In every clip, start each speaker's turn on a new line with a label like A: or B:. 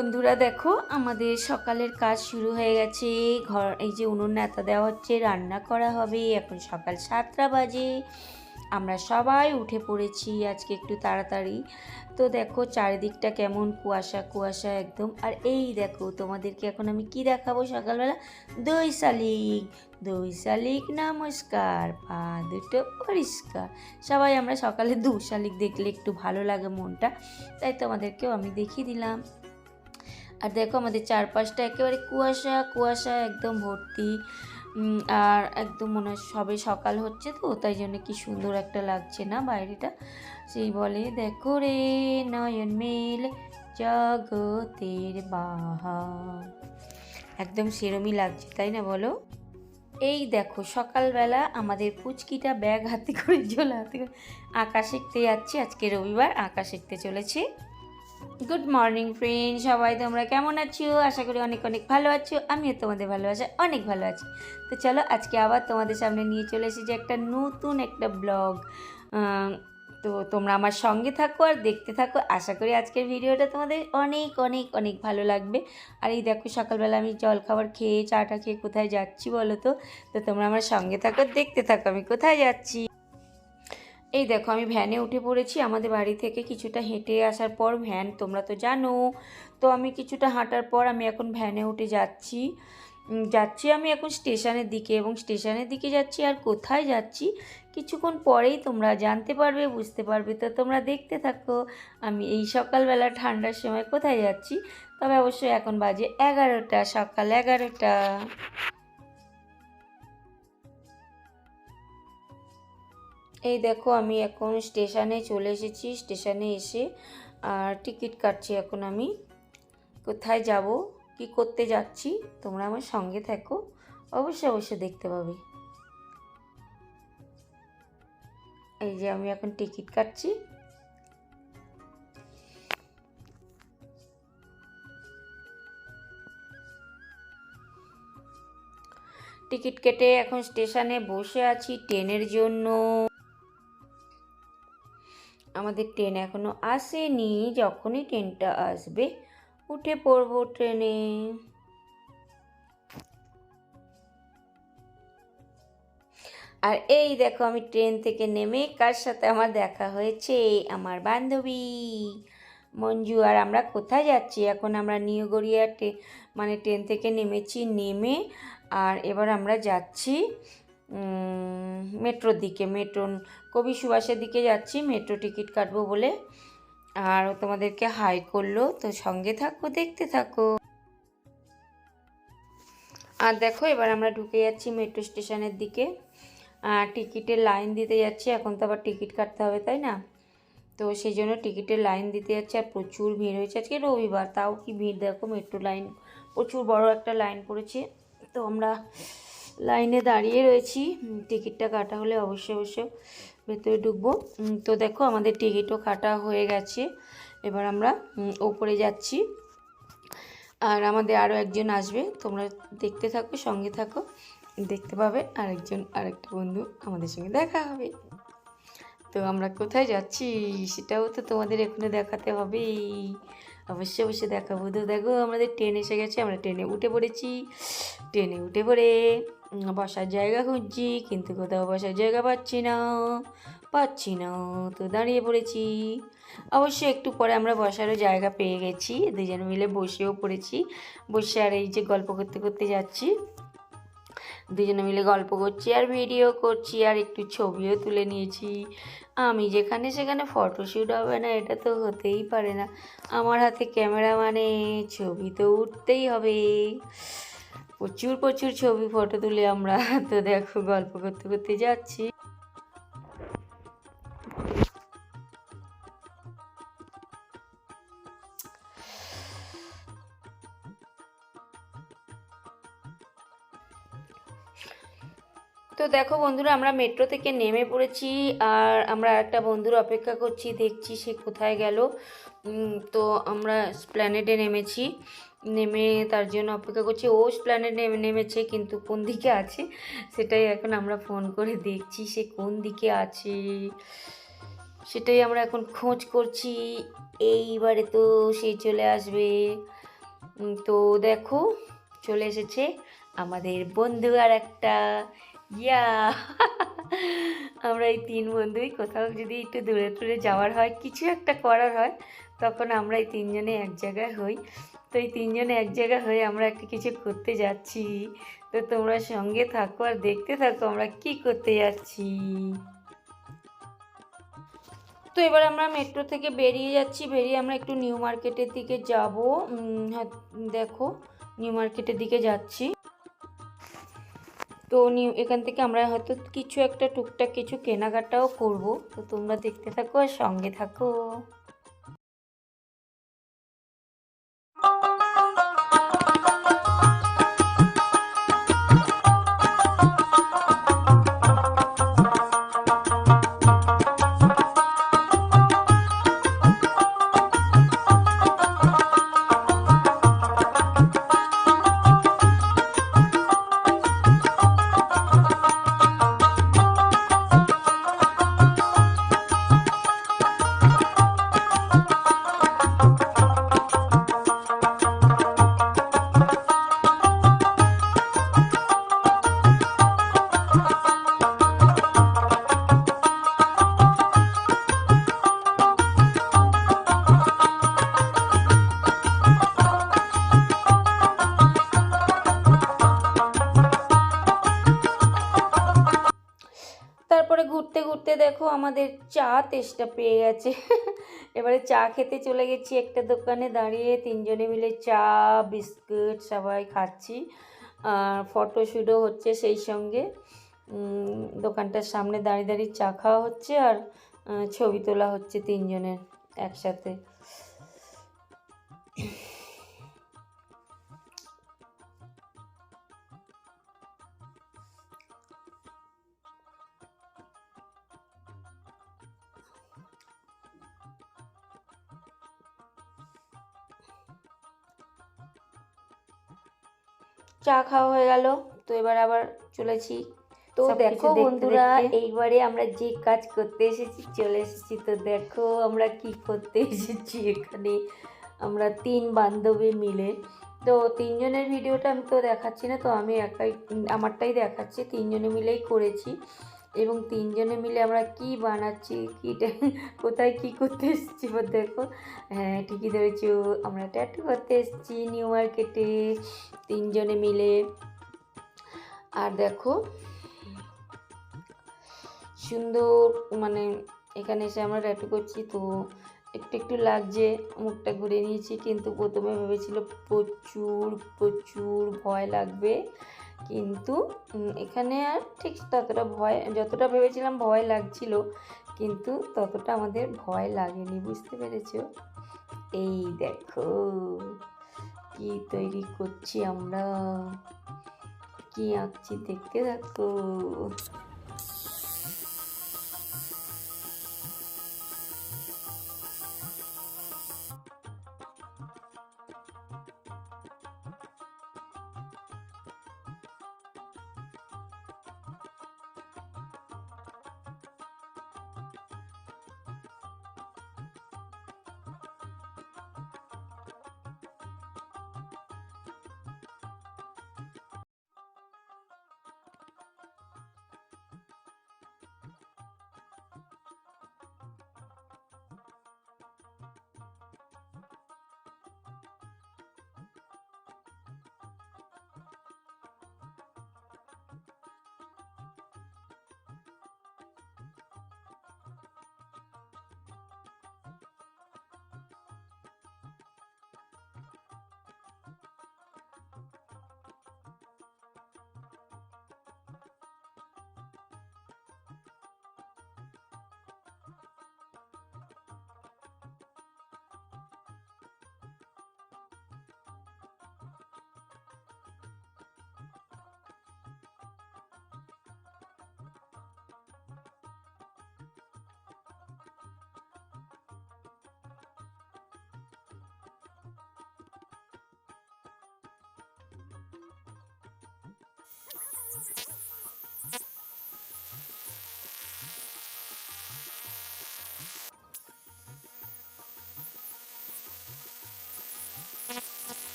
A: বন্ধুরা দেখো, আমাদের সকালের কাজ শুরু হয়ে গেছে। ঘর, এই যে উনুন নেতা দেওয়া হচ্ছে, রান্না করা হবে। এখন সকাল সাতটা বাজে। আমরা সবাই উঠে পড়েছি, আজকে একটু তাড়াতাড়ি। তো দেখো, চারিদিকটা কেমন কুয়াশা কুয়াশা একদম। আর এই দেখো, তোমাদেরকে এখন আমি কি দেখাবো সকালবেলা? দই শালিক। দই শালিক নমস্কার পা দুটো পরিষ্কার। সবাই আমরা সকালে দু শালিক দেখলে একটু ভালো লাগে মনটা। তাই তোমাদেরকেও আমি দেখিয়ে দিলাম। আর দেখো আমাদের চারপাশটা একেবারে কুয়াশা কুয়াশা, একদম ভর্তি। আর একদম মনে হয় সবে সকাল হচ্ছে তো, তাই জন্য কি সুন্দর একটা লাগছে না বাইরেটা। সেই বলে, দেখো রে নয়ন মেল জগতের বাহার। একদম সেরমই লাগছে, তাই না বলো? এই দেখো সকালবেলা আমাদের পুচকিটা ব্যাগ হাতে করে ঝোলা হাতে করে আঁকা শিখতে যাচ্ছে। আজকে রবিবার আঁকা শিখতে চলেছে। গুড মর্নিং ফ্রেন্ড সবাই তোমরা কেমন আছো? আশা করি অনেক অনেক ভালো আছো। আমিও তোমাদের ভালোবাসা অনেক ভালো আছি। তো চলো, আজকে আবার তোমাদের সামনে নিয়ে চলে এসেছি যে একটা নতুন একটা ব্লগ। তো তোমরা আমার সঙ্গে থাকো আর দেখতে থাকো। আশা করি আজকের ভিডিওটা তোমাদের অনেক অনেক অনেক ভালো লাগবে। আর এই দেখো, সকালবেলা আমি জল খাবার খেয়ে চাটা খেয়ে কোথায় যাচ্ছি বলো তো? তো তোমরা আমার সঙ্গে থাকো, দেখতে থাকো আমি কোথায় যাচ্ছি। এই দেখো, আমি ভ্যানে উঠে পড়েছি। আমাদের বাড়ি থেকে কিছুটা হেঁটে আসার পর ভ্যান তোমরা তো জানো। তো আমি কিছুটা হাঁটার পর আমি এখন ভ্যানে উঠে যাচ্ছি। যাচ্ছি আমি এখন স্টেশনের দিকে এবং স্টেশনের দিকে যাচ্ছি আর কোথায় যাচ্ছি, কিছুক্ষণ পরেই তোমরা জানতে পারবে, বুঝতে পারবে। তো তোমরা দেখতে থাকো, আমি এই সকালবেলা ঠান্ডার সময় কোথায় যাচ্ছি। তবে অবশ্যই এখন বাজে এগারোটা, সকাল এগারোটা। এই দেখো, আমি এখন স্টেশনে চলে এসেছি, স্টেশনে এসে, আর টিকিট কাটছি এখন আমি। কোথায় যাব, কি করতে যাচ্ছি, তোমরা আমার সঙ্গে থাকো। অবশ্যই অবশ্যই দেখতে পাবে। এই যে আমি এখন টিকিট কাটছি। টিকিট কেটে এখন স্টেশনে বসে আছি ট্রেনের জন্য। আমাদের ট্রেন এখনও আসেনি। যখনই ট্রেনটা আসবে, উঠে পড়ব ট্রেনে আর এই দেখো আমি ট্রেন থেকে নেমে কার সাথে আমার দেখা হয়েছে? আমার বান্ধবী। মঞ্জু, আর আমরা কোথায় যাচ্ছি? এখন আমরা নিউ গড়িয়া মানে ট্রেন থেকে নেমেছি, নেমে আর এবার আমরা যাচ্ছি মেট্রোর দিকে, মেট্রো কবি সুভাষের দিকে যাচ্ছি, মেট্রো টিকিট কাটবো বলে। আর তোমাদেরকে হাই করল, তো সঙ্গে থাকো, দেখতে থাকো। আর দেখো, এবার আমরা ঢুকে যাচ্ছি মেট্রো স্টেশনের দিকে। টিকিটের লাইন দিতে যাচ্ছি, এখন তো আবার টিকিট কাটতে হবে, তাই না? তো সেই জন্য টিকিটের লাইন দিতে যাচ্ছে, আর প্রচুর ভিড় হয়েছে। আজকে রবিবার, তাও কি ভিড়? দেখো, মেট্রো লাইন, প্রচুর বড় একটা লাইন পড়েছে। তো আমরা লাইনে দাঁড়িয়ে রয়েছি। টিকিটটা কাটা হলে অবশ্যই অবশ্যই ভেতরে ঢুকবো। তো দেখো আমাদের টিকিটও কাটা হয়ে গেছে। এবার আমরা ওপরে যাচ্ছি। আর আমাদের আরও একজন আসবে। তোমরা দেখতে থাকো, সঙ্গে থাকো। দেখতে পাবে আরেকজন, আরেকটা বন্ধু আমাদের সঙ্গে দেখা হবে। তো আমরা কোথায় যাচ্ছি? সেটাও তো তোমাদের এখানে দেখাতে হবে অবশ্যই অবশ্যই দেখাবো। তো দেখো আমাদের ট্রেন এসে গেছে। আমরা ট্রেনে উঠে পড়েছি। ট্রেনে উঠে পড়ে বসার জায়গা খুঁজছি, কিন্তু কোথাও বসার জায়গা পাচ্ছি না। পাচ্ছি না, তো দাঁড়িয়ে পড়েছি। অবশ্যই একটু পরে আমরা বসারও জায়গা পেয়ে গেছি, দুজন মিলে বসেও পড়েছি। বসে আর এই যে গল্প করতে করতে যাচ্ছি। দুজনে মিলে গল্প করছি আর ভিডিও করছি আর একটু ছবিও তুলে নিয়েছি। আমি যেখানে সেখানে ফটোশ্যুট হবে না, এটা তো হতেই পারে না। আমার হাতে ক্যামেরা মানে ছবি তো উঠতেই হবে। প্রচুর প্রচুর ছবি ফটো তুলে আমরা। তো দেখো গল্প করতে করতে যাচ্ছি। দেখো বন্ধুরা, আমরা মেট্রো থেকে নেমে পড়েছি আর আমরা একটা বন্ধুর অপেক্ষা করছি, দেখছি সে কোথায় গেল। তো আমরা স্প্ল্যানেডে নেমেছি। নেমে তার জন্য অপেক্ষা করছি। ও স্প্ল্যানেড নেমে, নেমেছে কিন্তু কোন দিকে আছে সেটাই এখন আমরা ফোন করে দেখছি সে কোন দিকে আছে। সেটাই আমরা এখন খোঁজ করছি। এইবারে তো সেই চলে আসবে। তো দেখো, চলে এসেছে আমাদের বন্ধু আর একটা ইয়া আমরা এই তিন বন্ধুই কোথাও যদি একটু দূরে দূরে যাওয়ার হয়, কিছু একটা করার হয়, তখন আমরা এই তিনজনে এক জায়গায় হই। তো এই তিনজনে এক জায়গায় হয়ে আমরা একটা কিছু করতে যাচ্ছি। তো তোমরা সঙ্গে থাকো আর দেখতে থাকো আমরা কি করতে যাচ্ছি। তো এবার আমরা মেট্রো থেকে বেরিয়ে যাচ্ছি। বেরিয়ে আমরা একটু নিউ মার্কেটের দিকে যাব। দেখো, নিউ মার্কেটের দিকে যাচ্ছি। তো নিউ, এখান থেকে আমরা হয়তো কিছু একটা টুকটাক কিছু কেনাকাটাও করব। তো তোমরা দেখতে থাকো আর সঙ্গে থাকো। আমাদের চা তেষ্টা পেয়ে গেছে। এবারে চা খেতে চলে গেছি একটা দোকানে। দাঁড়িয়ে তিনজনে মিলে চা, বিস্কুট সবাই খাচ্ছি। আর ফটোশ্যুটও হচ্ছে সেই সঙ্গে। দোকানটার সামনে দাঁড়িয়ে দাঁড়িয়ে চা খাওয়া হচ্ছে আর ছবি তোলা হচ্ছে তিনজনের একসাথে। চা খাওয়া হয়ে গেল। তো এবার আবার চলেছি তো দেখো বন্ধুরা এইবারে আমরা যে কাজ করতে এসেছি চলে এসেছি। তো দেখো আমরা কি করতে এসেছি এখানে। আমরা তিন বান্ধবী মিলে। তো তিনজনের ভিডিওটা আমি তো দেখাচ্ছি না তো আমি একাই আমারটাই দেখাচ্ছি। তিনজনে মিলেই করেছি। এবং তিনজনে মিলে আমরা কি বানাচ্ছি, কি কোথায় কি করতে এসেছি দেখো। হ্যাঁ ঠিকই ধরেছো, আমরা ট্যাটু করতে এসেছি নিউ মার্কেটে তিনজনে মিলে। আর দেখো, সুন্দর মানে এখানে এসে আমরা ট্যাটু করছি, তো একটু একটু লাগছে, মুখটা ঘুরে নিয়েছি, কিন্তু প্রথমে ভেবেছিল প্রচুর প্রচুর ভয় লাগবে। কিন্তু এখানে আর ঠিক ততটা ভয়, যতটা ভেবেছিলাম ভয় লাগছিল, কিন্তু ততটা আমাদের ভয় লাগেনি, বুঝতে পেরেছ? এই দেখো, কি তৈরি করছি আমরা? কি আঁকছি দেখতে থাকো।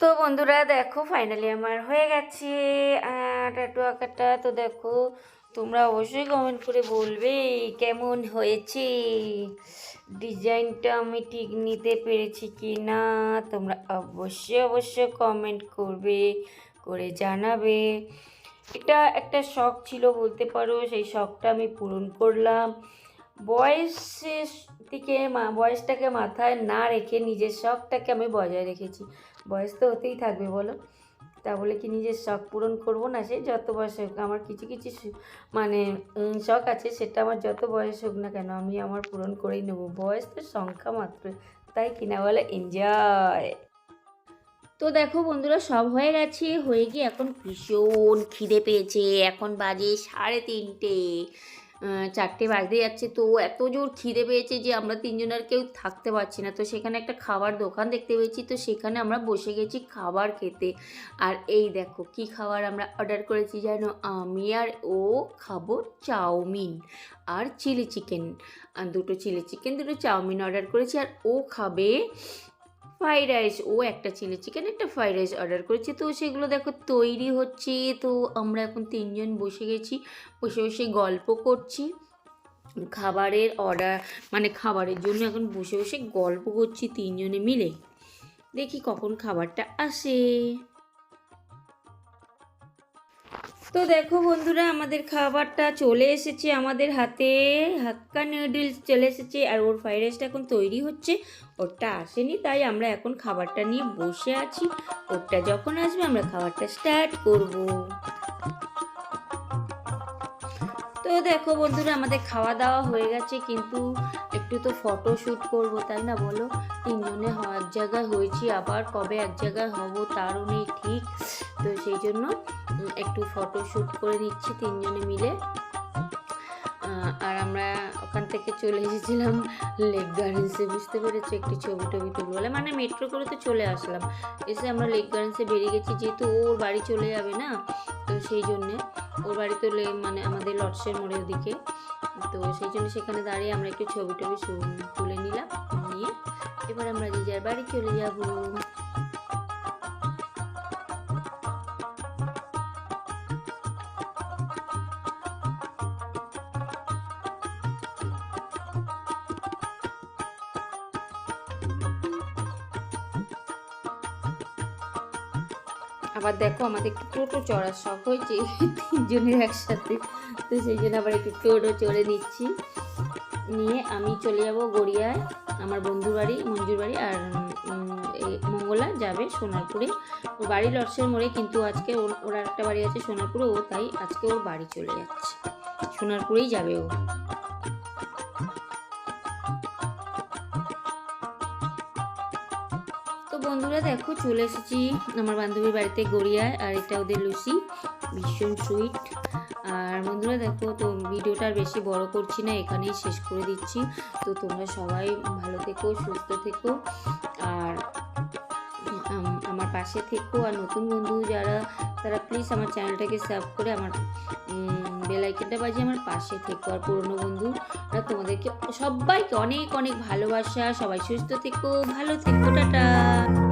A: তো বন্ধুরা দেখো ফাইনালি আমার হয়ে গেছে। ট্যাটু আঁকাটা তো দেখো, তোমরা অবশ্যই কমেন্ট করে বলবে কেমন হয়েছে। ডিজাইনটা আমি ঠিক নিতে পেরেছি কি না, তোমরা অবশ্যই অবশ্যই কমেন্ট করবে, করে জানাবে। এটা একটা শখ ছিল বলতে পারো, সেই শখটা আমি পূরণ করলাম। বয়সের মা, বয়সটাকে মাথায় না রেখে নিজের শখটাকে আমি বজায় রেখেছি। বয়স তো হতেই থাকবে, বলো। তা বলে কি নিজের শখ পূরণ করব না সে? যত বয়স হোক, আমার কিছু কিছু মানে শখ আছে, সেটা আমার যত বয়স হোক না কেন, আমি আমার পূরণ করেই নেব। বয়স তো সংখ্যা মাত্র, তাই কিনা বলে? এনজয় তো দেখো বন্ধুরা, সব হয়ে গেছে, হয়ে গিয়ে এখন ভীষণ খিদে পেয়েছে, এখন বাজে সাড়ে তিনটে। চারটে বাজতে যাচ্ছে। তো এত জোর খিদে পেয়েছে যে আমরা তিনজন আর কেউ থাকতে পারছি না। তো সেখানে একটা খাবার দোকান দেখতে পেয়েছি। তো সেখানে আমরা বসে গেছি খাবার খেতে। আর এই দেখো কি খাবার আমরা অর্ডার করেছি জানো? আমি আর ও খাব চাউমিন আর চিলি চিকেন দুটো চিলি চিকেন দুটো চাউমিন অর্ডার করেছি। আর ও খাবে ফ্রাইড রাইস ও একটা চিলি চিকেন একটা ফ্রাইড রাইস অর্ডার করেছি। তো সেগুলো দেখো তৈরি হচ্ছে। তো আমরা এখন তিনজন বসে গেছি, বসে বসে গল্প করছি। খাবারের অর্ডার মানে খাবারের জন্য এখন বসে বসে গল্প করছি তিনজনে মিলে। দেখি কখন খাবারটা আসে। তো দেখো বন্ধুরা, আমাদের খাবারটা চলে এসেছে আমাদের হাতে। হাক্কা নুডলস চলে এসেছে আর ওর ফ্রাইড রাইসটা এখন তৈরি হচ্ছে। ওরটা আসেনি, তাই আমরা এখন খাবারটা নিয়ে বসে আছি। ওরটা যখন আসবে আমরা খাবারটা স্টার্ট করব। তো দেখো বন্ধুরা, আমাদের খাওয়া দাওয়া হয়ে গেছে, কিন্তু একটু তো ফটো শ্যুট করব, তাই না বলো? তিনজনে এক জায়গায় হয়েছি, আবার কবে এক জায়গায় হব তারও নেই ঠিক। তো সেই জন্য একটু ফটো শ্যুট করে নিচ্ছি তিনজনে মিলে। আর আমরা ওখান থেকে চলে এসেছিলাম লেক গার্ডেন্সে, বুঝতে পেরেছ? একটু ছবি টবি বলে। মানে মেট্রো করে তো চলে আসলাম। এসে আমরা লেক গার্ডেন্সে বেরিয়ে গেছি, যেহেতু ওর বাড়ি চলে যাবে না সেই জন্যে ওর বাড়ি তো মানে আমাদের লটসের মোড়ের দিকে। তো সেই জন্য সেখানে দাঁড়িয়ে আমরা একটু ছবি টবি তুলে নিলাম, নিয়ে এবার আমরা যে যার বাড়ি চলে যাব। আবার দেখো আমাদের একটু টোটো চড়ার শখ হয়েছে তিনজনের একসাথে। তো সেই জন্য আবার একটু টোটো চড়ে নিচ্ছি। নিয়ে আমি চলে যাব গড়িয়ায়, আমার বন্ধুর বাড়ি, মঞ্জুর বাড়ি, আর মঙ্গলা যাবে সোনারপুরে। ওর বাড়ি লটসের মোড়ে, কিন্তু আজকে ওর ওর একটা বাড়ি আছে সোনারপুরে, ও তাই আজকে ওর বাড়ি চলে যাচ্ছে। সোনারপুরেই যাবে ও। বন্ধুরা, দেখো চলে এসেছি আমার বান্ধবীর বাড়িতে গড়িয়ায় আর এটা ওদের লুচি, ভীষণ সুইট আর বন্ধুরা, দেখো তো ভিডিওটা আর বেশি বড় করছি না, এখানেই শেষ করে দিচ্ছি। তো তোমরা সবাই ভালো থেকো, সুস্থ থেকো। আর আমার পাশে থেকো। আর নতুন বন্ধু যারা, তারা প্লিজ আমার চ্যানেলটাকে সাব করে আমার বেল আইকনটা বাজিয়ে আমার পাশে থেকো। আর পুরনো বন্ধু বন্ধুরা, তোমাদেরকে সবাইকে অনেক অনেক ভালোবাসা। সবাই সুস্থ থেকো, ভালো থেকো, টাটা।